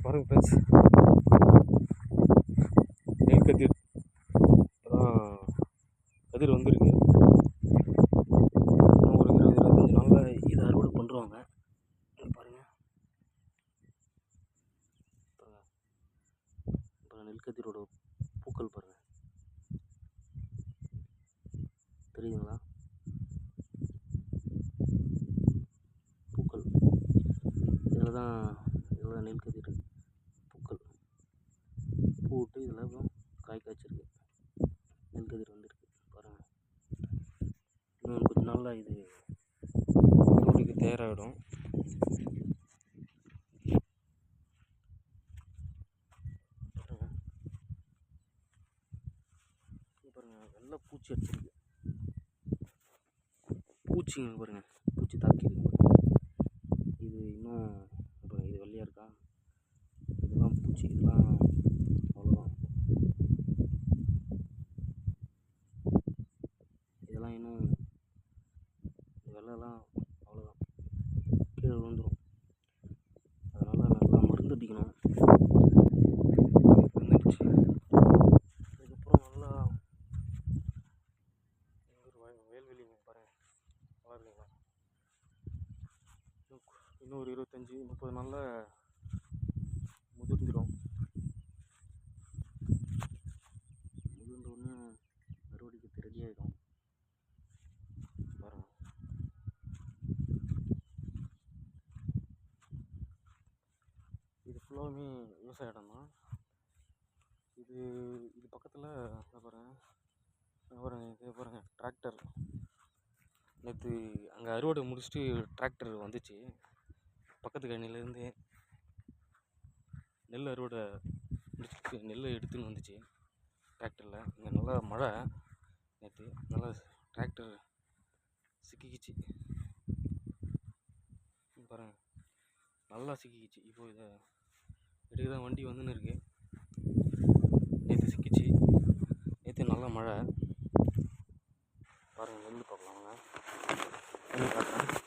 இங்கே பாருங்கள் ஃப்ரெண்ட்ஸ் நெல் கதிர்? இப்போதான் கதிர் வந்திருக்கு. இன்னும் ஒரு இருபது இருபத்தஞ்சி நாளில் இதை அறுவடை பண்ணுறாங்க பாருங்கள் நெல் கதிரோட பூக்கள் பாருங்கள் தெரியுதுங்களா? பூக்கள். இதில் தான் இதில் தான் நெல் கதிர் பூ இதெல்லாம் இதில் அப்புறம் காய் காய்ச்சிருக்கு நெல் கதிர் வந்திருக்கு. பாருங்கள் இன்னும் கொஞ்ச நாளில் இது அறுவடைக்கு தயாராகிடும் பாருங்கள் நல்லா வெள்ளை பூச்சி அடிச்சிருக்கு. பூச்சிங்க பாருங்கள் பூச்சி தாக்கி இது இன்னும் அப்புறம் இது வெள்ளையாக இருக்கா இதெல்லாம் பூச்சி இதெல்லாம் அவ்வளோதான் இதெல்லாம் இன்னும் இந்த வெள்ளைலாம் அவ்வளோதான். கீழே விழுந்துடும் அதனால் நல்லா மருந்து அடிக்கணும். மருந்து அதுக்கப்புறம் நல்லா எங்கள் ஊர் வய வயல்வெளிங்க பாருங்கள் நல்லா இருக்குங்களா இன்னும் ஒரு இருபத்தஞ்சி முப்பது நாளில் இது விவசாய இடம் தான் இது இது பக்கத்தில் இங்கே பாருங்கள் இங்கே பாருங்கள் பாருங்கள் டிராக்டர் நேற்று அங்கே அறுவடை முடிச்சுட்டு டிராக்டர் வந்துச்சு. பக்கத்து கணிலேருந்து நெல் அறுவடை முடிச்சுட்டு நெல் எடுத்துன்னு வந்துச்சு. டிராக்டரில் இங்கே நல்லா மழை. நேற்று நல்லா டிராக்டர் சிக்கிக்கிச்சு. பாருங்கள் நல்லா சிக்கிக்கிச்சு. இப்போ இதை இதுக்கு தான் வண்டி வந்துன்னு இருக்கு. நேற்று சிக்கிச்சு. நேற்று நல்லா மழை. பாருங்கள் நெல் பார்க்கலாம் வாங்க நெல்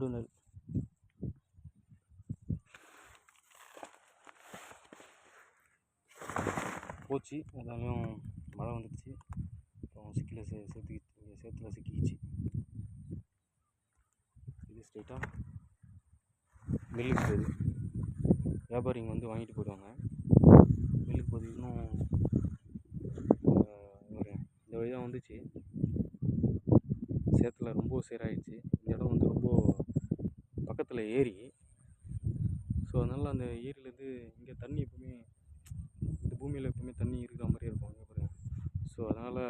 குண்டு போச்சு. அதாலையும் மழை வந்துடுச்சு. அப்புறம் சிக்கில சே சேர்த்துக்கிச்சு இங்கே சேத்துல இது ஸ்ட்ரைட்டாக மில்லுக்கு போகுது. வியாபாரிங்க வந்து வாங்கிட்டு போயிடுவாங்க. மில்லுக்கு போகுது. இன்னும் ஒரு இந்த வழி தான் வந்துச்சு. சேத்துல ரொம்ப சேராயிடுச்சு. இந்த இடம் வந்து ரொம்ப பக்கத்தில் ஏரி ஸோ அதனால் அந்த ஏரியிலேருந்து இங்கே தண்ணி எப்பவுமே இந்த பூமியில் எப்பவுமே தண்ணி இருக்கிற மாதிரியே இருக்கும் இங்கே பாருங்க. ஸோ அதனால்